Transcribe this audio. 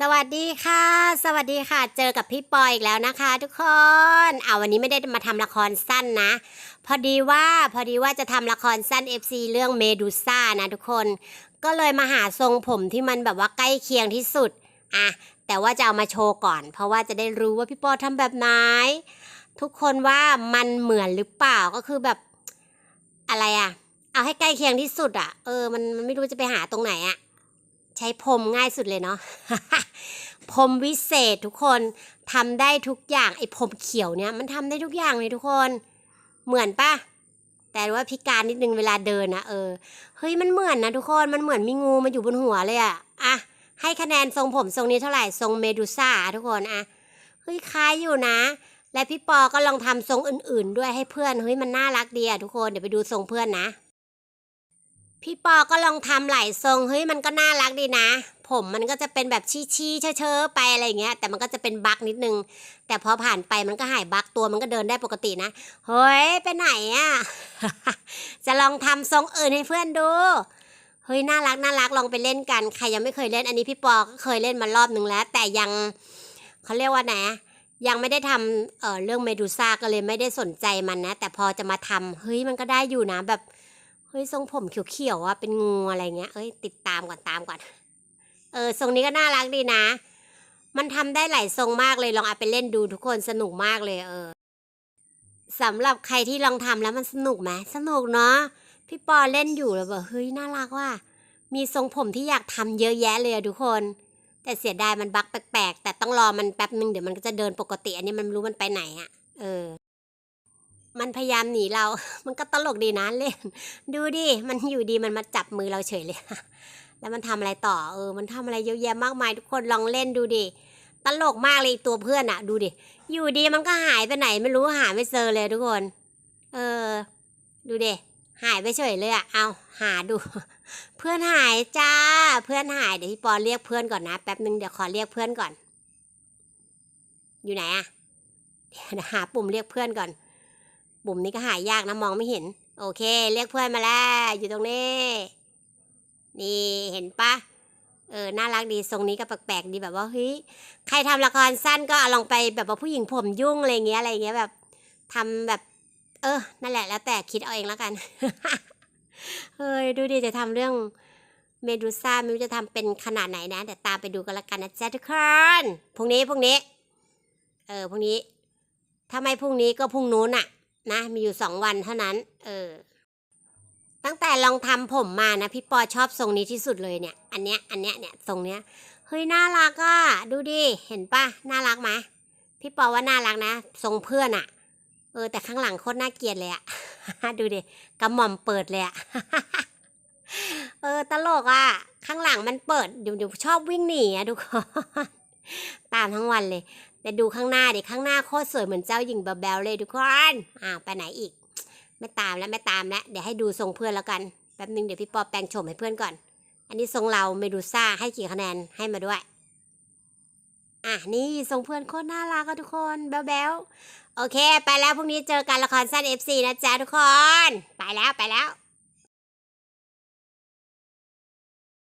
สวัสดีค่ะ สวัสดีค่ะ เจอกับพี่ปอยอีกแล้วนะคะ ทุกคนเอาวันนี้ไม่ได้มาทำละครสั้นนะ พอดีว่าพอดีว่าจะทำละครสั้น FC เรื่องเมดูซ่านะทุกคน ก็เลยมาหาทรงผมที่มันแบบว่าใกล้เคียงที่สุดอะแต่ว่าจะเอามาโชว์ก่อน เพราะว่าจะได้รู้ว่าพี่ปอทำแบบไหนทุกคนว่ามันเหมือนหรือเปล่าก็คือแบบอะไรอะเอาให้ใกล้เคียงที่สุดอะเออมันมันไม่รู้จะไปหาตรงไหนอะ ช้พรมง่ายสุดเลยเนาะ พรมวิเศษทุกคนทำได้ทุกอย่างไอ้พรมเขียวเนี่ยมันทำได้ทุกอย่างเลยทุกคน เหมือนปะแต่ว่าพิการนิดนึงเวลาเดินนะเออ เฮ้ยมันเหมือนนะทุกคน มันเหมือนมีงูมาอยู่บนหัวเลยอะอะให้คะแนนทรงผมทรงนี้เท่าไหร่ทรงเมดูซ่าทุกคนอะเฮ้ยคล้ายอยู่นะ และพี่ปอก็ลองทำทรงอื่น ๆ ด้วยให้เพื่อนเฮ้ยมันน่ารักดีอะทุกคนเดี๋ยวไปดูทรงเพื่อนนะ พี่ปอก็ลองทำหลายทรงเฮ้ยมันก็น่ารักดีนะ ผมมันก็จะเป็นแบบชี้ๆเชอๆไปอะไรอย่างเงี้ย แต่มันก็จะเป็นบั๊กนิดนึง แต่พอผ่านไปมันก็หายบั๊กตัวมันก็เดินได้ปกตินะเฮ้ยไปไหนอะจะลองทำทรงอื่นให้เพื่อนดูเฮ้ยน่ารักน่ารักลองไปเล่นกันใครยังไม่เคยเล่นอันนี้พี่ปอก็เคยเล่นมารอบหนึ่งแล้ว แต่ยังเขาเรียกว่าไหนยังไม่ได้ทำเอ่อเรื่องเมดูซ่าก็เลยไม่ได้สนใจมันนะ แต่พอจะมาทำเฮ้ยมันก็ได้อยู่นะแบบ เฮ้ยทรงผมเขียวๆอะเป็นงูอะไรเงี้ยเอ้ยติดตามก่อนตามก่อน เออทรงนี้ก็น่ารักดีนะ มันทำได้หลายทรงมากเลยลองเอาไปเล่นดูทุกคนสนุกมากเลยเออสำหรับใครที่ลองทำแล้วมันสนุกไหมสนุกเนาะพี่ปอเล่นอยู่แล้วแบบเฮ้ยน่ารักว่ะมีทรงผมที่อยากทำเยอะแยะเลยอะทุกคน แต่เสียดายมันบักแปลกๆแต่ต้องรอมันแป๊บนึงเดี๋ยวมันก็จะเดินปกติ อันนี้มันรู้มันไปไหนอะเออ มันพยายามหนีเรา มันก็ตลกดีนะเล่น ดูดิ มันอยู่ดีมันมาจับมือเราเฉยเลย แล้วมันทำอะไรต่อ เออ มันทำอะไรเยอะแยะมากมายทุกคนลองเล่นดูดิ ตลกมากเลยตัวเพื่อนอะดูดิ อยู่ดีมันก็หายไปไหนไม่รู้หาไม่เจอเลยทุกคน เออ ดูดิ หายไปเฉยเลยอะเอาหาดู เพื่อนหายจ้า เพื่อนหายเดี๋ยวพี่ปอเรียกเพื่อนก่อนนะแป๊บนึงเดี๋ยวขอเรียกเพื่อนก่อน อยู่ไหนอะเดี๋ยวหาปุ่มเรียกเพื่อนก่อน ปุ่มนี้ก็หายยากนะมองไม่เห็น โอเค เรียกเพื่อนมาแล้วอยู่ตรงนี้ นี่เห็นปะเออ น่ารักดีทรงนี้ก็แปลกๆดีแบบว่าเฮ้ยใครทำละครสั้นก็เอาลองไปแบบว่าผู้หญิงผมยุ่งอะไรเงี้ยอะไรเงี้ยแบบทำแบบ เออ นั่นแหละแล้วแต่คิดเอาเองแล้วกันเฮ้ยดูดิจะทำเรื่องเมดูซ่าไม่รู้จะทำเป็นขนาดไหนนะเดี๋ยวตามไปดูกันละกันนะจ๊ะทุกคนพรุ่งนี้พรุ่งนี้ เออพรุ่งนี้ถ้าไม่พรุ่งนี้ก็พรุ่งนู้นอะ นะ มีอยู่สองวันเท่านั้น เออ ตั้งแต่ลองทำผมมานะ พี่ปอชอบทรงนี้ที่สุดเลยเนี่ย อันเนี้ย อันเนี้ย เนี่ยทรงเนี้ย เฮ้ย น่ารักอะดูดิ เห็นปะน่ารักไหมพี่ปอว่าน่ารักนะ ทรงเพื่อนอะเออ แต่ข้างหลังโคตรน่าเกลียดเลยอะดูดิกระหม่อมเปิดเลยอะเออ ตลกอะข้างหลังมันเปิดเดี๋ยวเดี๋ยวชอบวิ่งหนีอะทุกคน ตามทั้งวันเลย แต่ดูข้างหน้าเดิข้างหน้าโคตรสวยเหมือนเจ้าหญิงแบลเลยทุกคนอ้าวไปไหนอีก ไม่ตามแล้วไม่ตามแล้ว เดี๋ยวให้ดูทรงเพื่อนแล้วกัน แป๊บนึงเดี๋ยวพี่ปอแปลงโฉมให้เพื่อนก่อน อันนี้ทรงเราเมดูซ่าให้กี่คะแนนให้มาด้วย อะนี่ทรงเพื่อนโคตรน่ารักอะทุกคนแบ๊วๆโอเค ไปแล้วพรุ่งนี้เจอกันละครสั้น FC นะจ๊ะทุกคน ไปแล้วไปแล้ว